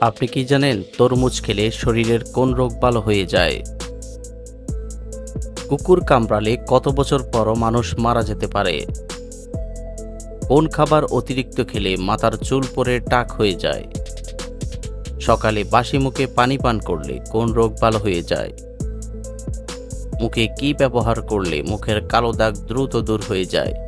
আপনি কি জানেন তরমুজ খেলে শরীরের কোন রোগ ভালো হয়ে যায়? কুকুর কামড়ালে কত বছর পরও মানুষ মারা যেতে পারে? কোন খাবার অতিরিক্ত খেলে মাথার চুল পরে টাক হয়ে যায়? সকালে বাসি মুখে পানি পান করলে কোন রোগ ভালো হয়ে যায়? মুখে কি ব্যবহার করলে মুখের কালো দাগ দ্রুত দূর হয়ে যায়?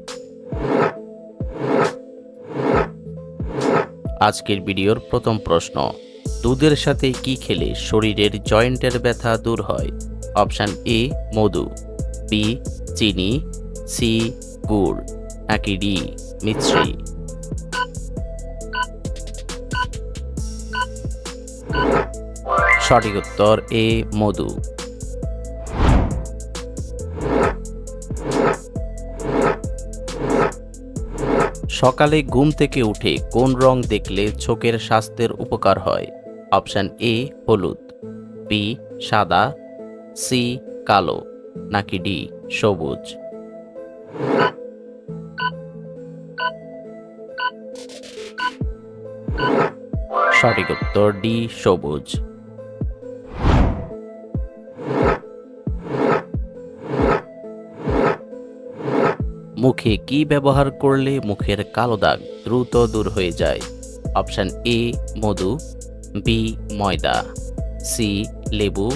আজকের ভিডিওর প্রথম প্রশ্ন। দুধের সাথে কি খেলে শরীরের জয়েন্টের ব্যথা দূর হয়? অপশান এ, মধু। বি, চিনি। সি, গুড়। নাকি ডি মিশ্রি সঠিক উত্তর এ, মধু। সকালে ঘুম থেকে উঠে কোন রং দেখলে চোখের স্বাস্থ্যের উপকার হয়? অপশান এ হলুদ। বি সাদা। সি কালো। নাকি ডি সবুজ? সঠিক উত্তর ডি সবুজ। মুখে কি ব্যবহার করলে মুখের কালো দাগ দ্রুত দূর হয়ে যায়? অপশান এ, মধু, বি, ময়দা, সি, লেবু,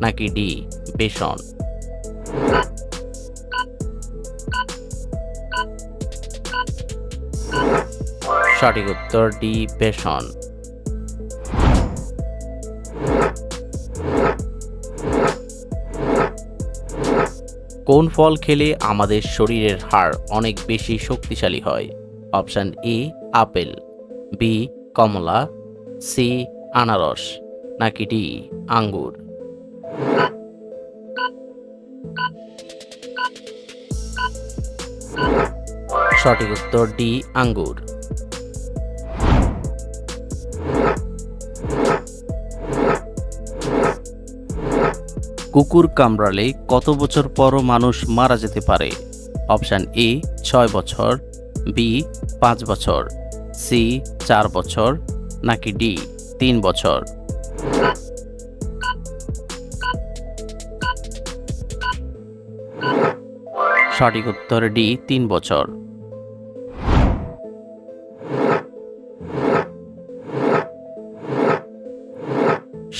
নাকি ডি, বেসন? সঠিক উত্তর ডি, বেসন। কোন ফল খেলে আমাদের শরীরের হাড় অনেক বেশি শক্তিশালী হয়? Option A, apple. বি, কমলা। সি, আনারস। নাকি ডি, আঙ্গুর? সঠিক উত্তর ডি, আঙ্গুর। কুকুর কামড়ালে কত বছর পরও মানুষ মারা যেতে পারে? অপশান এ, ছয় বছর, বি, পাঁচ বছর, সি, চার বছর, নাকি ডি, তিন বছর? সঠিক উত্তর ডি, তিন বছর।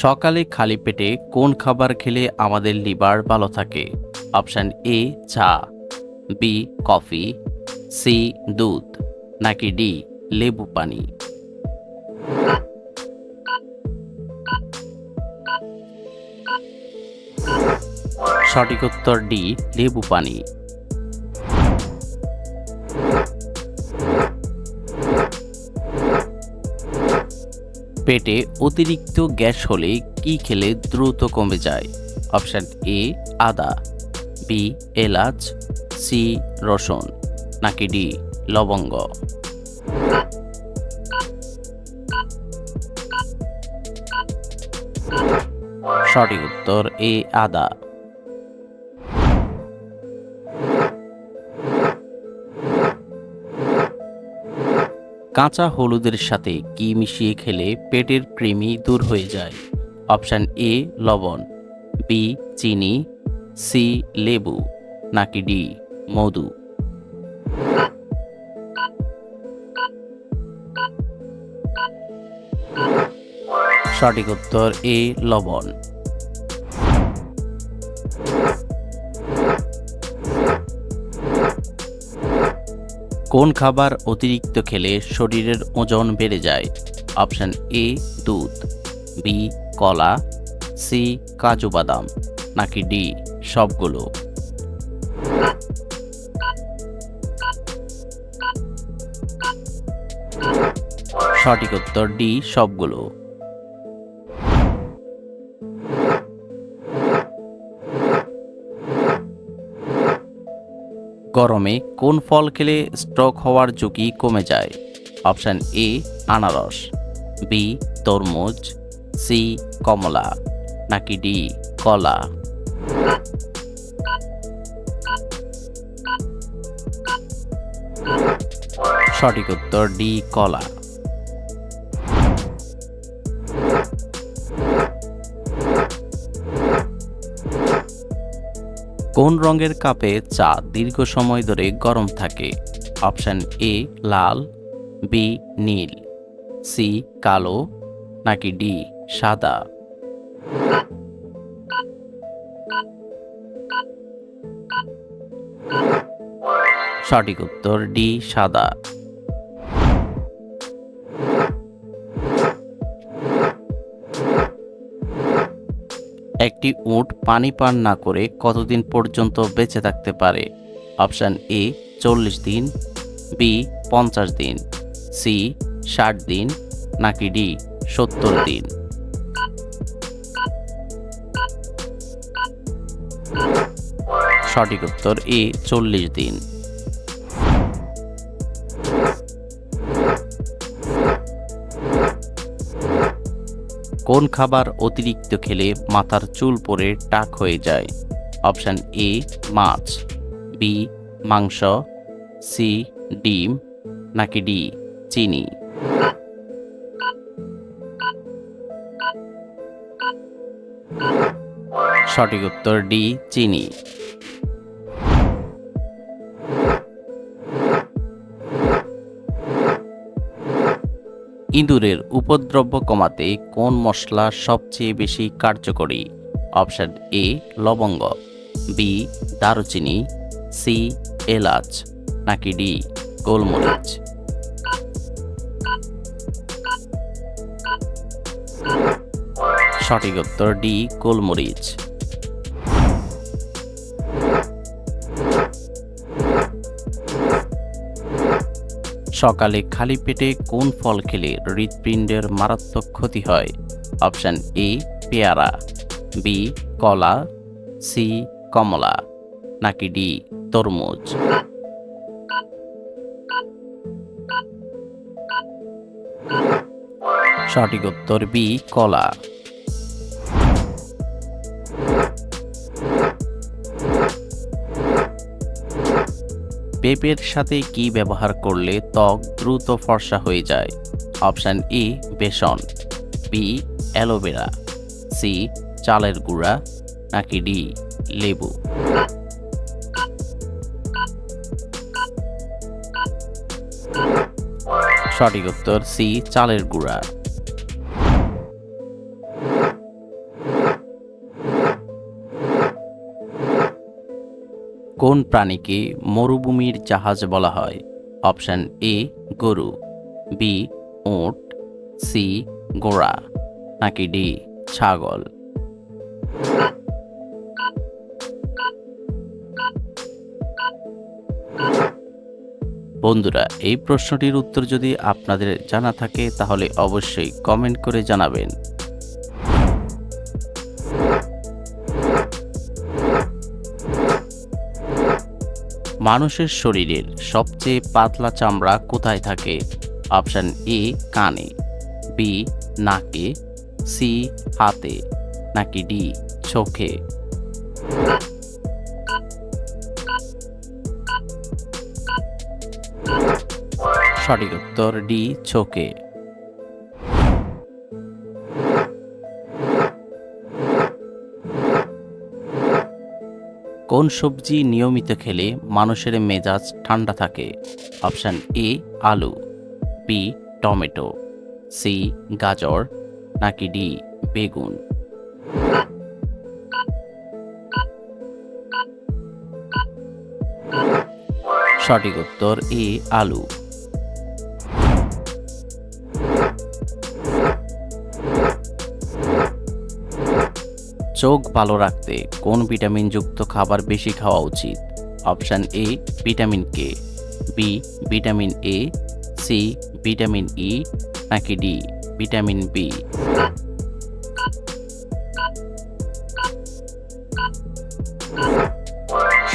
সকালে খালি পেটে কোন খাবার খেলে আমাদের লিভার ভালো থাকে? অপশান এ, চা। B, coffee. সি, দুধ। নাকি ডি, লেবু পানি। সঠিক উত্তর ডি, লেবু পানি। পেটে অতিরিক্ত গ্যাস হলে কি খেলে দ্রুত কমে যায়? অপশান এ, আদা বি এলাচ সি রসুন, নাকি ডি লবঙ্গ? সঠিক উত্তর এ, আদা। কাঁচা হলুদের সাথে কি মিশিয়ে খেলে পেটের কৃমি দূর হয়ে যায়? অপশান এ, লবণ। বি চিনি। সি লেবু। নাকি ডি মধু? সঠিক উত্তর এ, লবণ। কোন খাবার অতিরিক্ত খেলে শরীরের ওজন বেড়ে যায়? অপশান এ, দুধ, বি, কলা, সি, কাজু বাদাম, নাকি ডি, সবগুলো? সঠিক উত্তর ডি, সবগুলো। গরমে কোন ফল খেলে স্ট্রোক হওয়ার ঝুঁকি কমে যায়? অপশান এ, আনারস। বি, তরমুজ। সি, কমলা। নাকি ডি, কলা? সঠিক উত্তর ডি, কলা। কোন রঙের কাপে চা দীর্ঘ সময় ধরে গরম থাকে? অপশান এ, লাল, বি, নীল, সি, কালো, নাকি ডি, সাদা? সঠিক উত্তর ডি, সাদা। একটি উট পানি পান না করে কতদিন পর্যন্ত বেঁচে থাকতে পারে? অপশান এ, চল্লিশ দিন, বি, পঞ্চাশ দিন, সি, ষাট দিন, নাকি ডি, সত্তর দিন। সঠিক উত্তর এ, চল্লিশ দিন। কোন খাবার অতিরিক্ত খেলে মাথার চুল পরে টাক হয়ে যায়? অপশান এ, মাছ, বি, মাংস, সি, ডিম, নাকি ডি, চিনি? সঠিক উত্তর ডি, চিনি। ইঁদুরের উপদ্রব কমাতে কোন মশলা সবচেয়ে বেশি কার্যকরী? অপশন এ, লবঙ্গ। বি, দারুচিনি। সি, এলাচ। নাকি ডি, গোলমরিচ? সঠিক উত্তর ডি, গোলমরিচ। সকালে খালি পেটে কোন ফল খেলে হৃৎপিণ্ডের মারাত্মক ক্ষতি হয়? অপশান এ, পেয়ারা, বি, কলা, সি, কমলা, নাকি ডি, তরমুজ? সঠিক উত্তর বি, কলা। পেঁপের সাথে কি ব্যবহার করলে ত্বক দ্রুত ফর্সা হয়ে যায়? Option A, besan. B, aloe vera. C, চালের গুঁড়া। নাকি ডি, লেবু। সঠিক উত্তর সি, চালের গুঁড়া। কোন প্রাণীকে মরুভূমির জাহাজ বলা হয়? অপশান এ, গরু। বি উট সি গোড়া নাকি ডি, ছাগল। বন্ধুরা, এই প্রশ্নটির উত্তর যদি আপনাদের জানা থাকে, তাহলে অবশ্যই কমেন্ট করে জানাবেন। মানুষের শরীরের সবচেয়ে পাতলা চামড়া কোথায় থাকে? অপশান এ, কানে, বি, নাকে, সি, হাতে, নাকি ডি, চোখে? সঠিক উত্তর ডি, চোখে। কোন সবজি নিয়মিত খেলে মানুষের মেজাজ ঠান্ডা থাকে? অপশান এ, আলু বি টমেটো সি গাজর, নাকি ডি বেগুন? সঠিক উত্তর এ, আলু। চোখ ভালো রাখতে কোন ভিটামিনযুক্ত খাবার বেশি খাওয়া উচিত? Option A, vitamin K, B, vitamin A, C, vitamin E, নাকি ডি, ভিটামিন বি?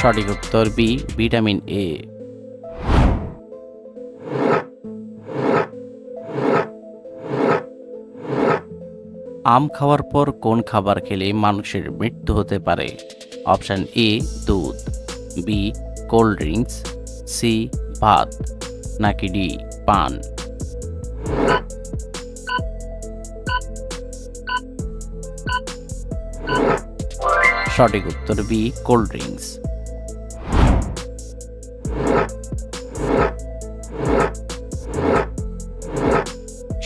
সঠিক উত্তর বি, ভিটামিন এ। আম খাওয়ার পর কোন খাবার খেলে মানুষের মৃত্যু হতে পারে? অপশান এ, দুধ। B, cold drinks. সি, ভাত। নাকি ডি, পান। সঠিক উত্তর বি, কোল্ড ড্রিঙ্কস।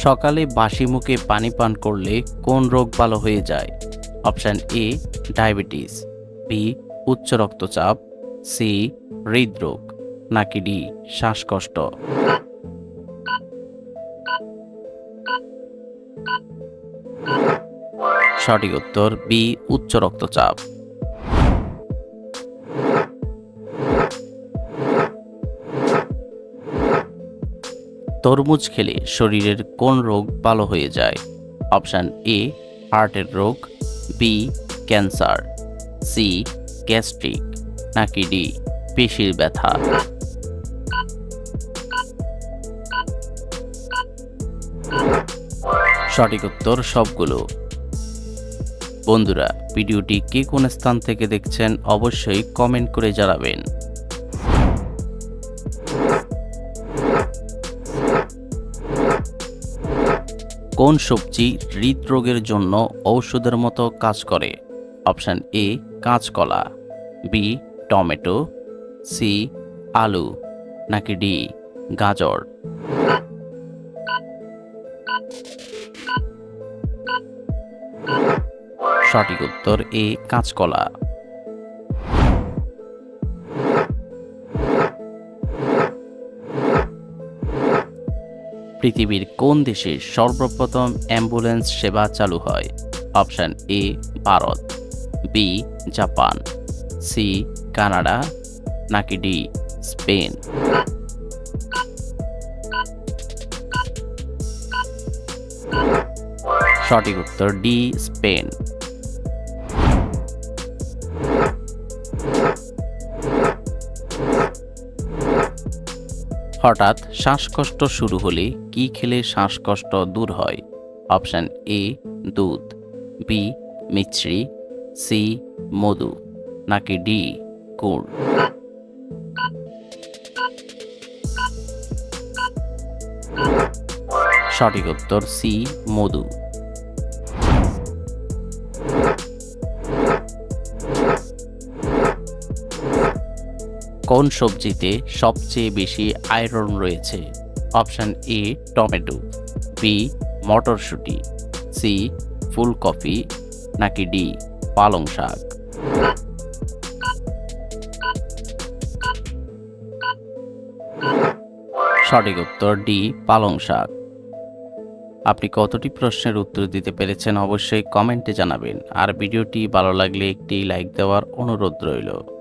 সকালে বাসি মুখে পানি পান করলে কোন রোগ ভালো হয়ে যায়? অপশান এ, ডায়াবেটিস, বি, উচ্চ রক্তচাপ, সি, হৃদরোগ, নাকি ডি, শ্বাসকষ্ট। সঠিক উত্তর, বি, উচ্চ রক্তচাপ। তরমুজ খেলে শরীরের কোন রোগ ভালো হয়ে যায়? অপশান এ, হার্টের রোগ, বি, ক্যান্সার, সি, গ্যাস্ট্রিক, নাকি ডি, পেশির ব্যথা। সঠিক উত্তর সবগুলো। বন্ধুরা, ভিডিওটি কে কোন স্থান থেকে দেখছেন অবশ্যই কমেন্ট করে জানাবেন। কোন সবজি হৃদরোগের জন্য ঔষধের মতো কাজ করে? অপশান এ, কাঁচকলা। B, tomato. সি, আলু। নাকি ডি, গাজর। সঠিক উত্তর এ, কাঁচকলা। পৃথিবীর কোন দেশে সর্বপ্রথম অ্যাম্বুলেন্স সেবা চালু হয়? Option A, Bharat. B, Japan. C, Canada. নাকি ডি, স্পেন। সঠিক উত্তর ডি, স্পেন। হঠাৎ শ্বাসকষ্ট শুরু হলে কি খেলে শ্বাসকষ্ট দূর হয়? অপশান এ, দুধ বি মিছরি সি মধু, নাকি ডি গুড়? সঠিক উত্তর সি মধু। কোন সবজিতে সবচেয়ে বেশি আয়রন রয়েছে? Option A tomato. বি মটরশুঁটি। সি ফুলকপি। নাকি ডি পালং শাক? সঠিক উত্তর ডি পালং শাক। আপনি কতটি প্রশ্নের উত্তর দিতে পেরেছেন অবশ্যই কমেন্টে জানাবেন। আর ভিডিওটি ভালো লাগলে একটি লাইক দেওয়ার অনুরোধ রইল।